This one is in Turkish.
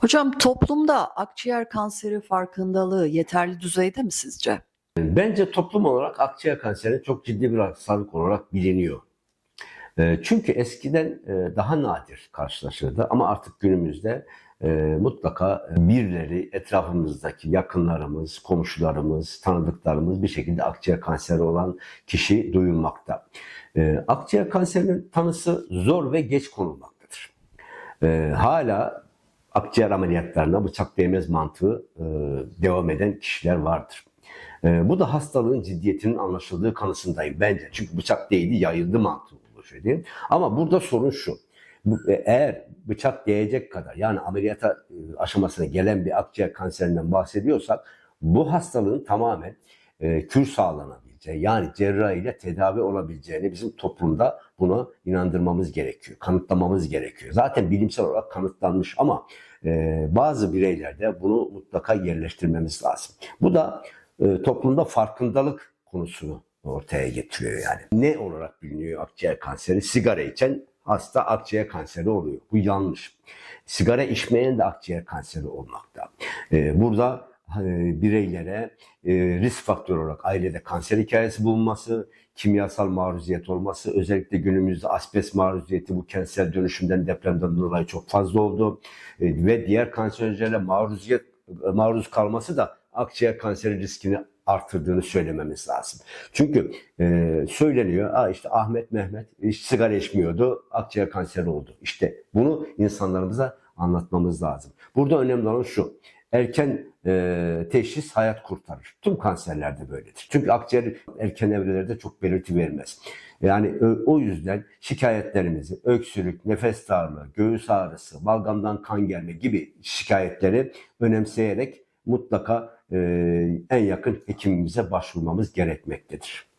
Hocam toplumda akciğer kanseri farkındalığı yeterli düzeyde mi sizce? Bence toplum olarak akciğer kanseri çok ciddi bir hastalık olarak biliniyor. E, Çünkü eskiden e, daha nadir karşılaşırdı ama artık günümüzde e, mutlaka birileri etrafımızdaki yakınlarımız, komşularımız, tanıdıklarımız bir şekilde akciğer kanseri olan kişi duyulmakta. E, Akciğer kanserinin tanısı zor ve geç konulmaktadır. E, Hala akciğer ameliyatlarına bıçak değmez mantığı e, devam eden kişiler vardır. E, bu da hastalığın ciddiyetinin anlaşıldığı kanısındayım bence. Çünkü bıçak değdi yayıldı mantığı oluşuyor mi? Ama burada sorun şu. E, Eğer bıçak değecek kadar yani ameliyata e, aşamasına gelen bir akciğer kanserinden bahsediyorsak bu hastalığın tamamen e, kür sağlanabileceği yani cerrahi ile tedavi olabileceğini bizim toplumda buna inandırmamız gerekiyor, kanıtlamamız gerekiyor. Zaten bilimsel olarak kanıtlanmış ama e, bazı bireylerde bunu mutlaka yerleştirmemiz lazım. Bu da e, toplumda farkındalık konusunu ortaya getiriyor yani. Ne olarak biliniyor akciğer kanseri? Sigara içen hasta akciğer kanseri oluyor. Bu yanlış. Sigara içmeyen de akciğer kanseri olmakta. E, burada bireylere e, risk faktörü olarak ailede kanser hikayesi bulunması, kimyasal maruziyet olması, özellikle günümüzde asbest maruziyeti bu kentsel dönüşümden depremden dolayı çok fazla oldu. E, ve diğer kanserojenlere maruziyet maruz kalması da akciğer kanseri riskini arttırdığını söylememiz lazım. Çünkü e, söyleniyor, Aa işte Ahmet Mehmet hiç sigara içmiyordu, akciğer kanseri oldu. İşte bunu insanlarımıza anlatmamız lazım. Burada önemli olan şu, erken e, teşhis hayat kurtarır. Tüm kanserlerde böyledir. Çünkü akciğer erken evrelerde çok belirti vermez. Yani ö- o yüzden şikayetlerimizi, öksürük, nefes darlığı, göğüs ağrısı, balgamdan kan gelme gibi şikayetleri önemseyerek mutlaka e, en yakın hekimimize başvurmamız gerekmektedir.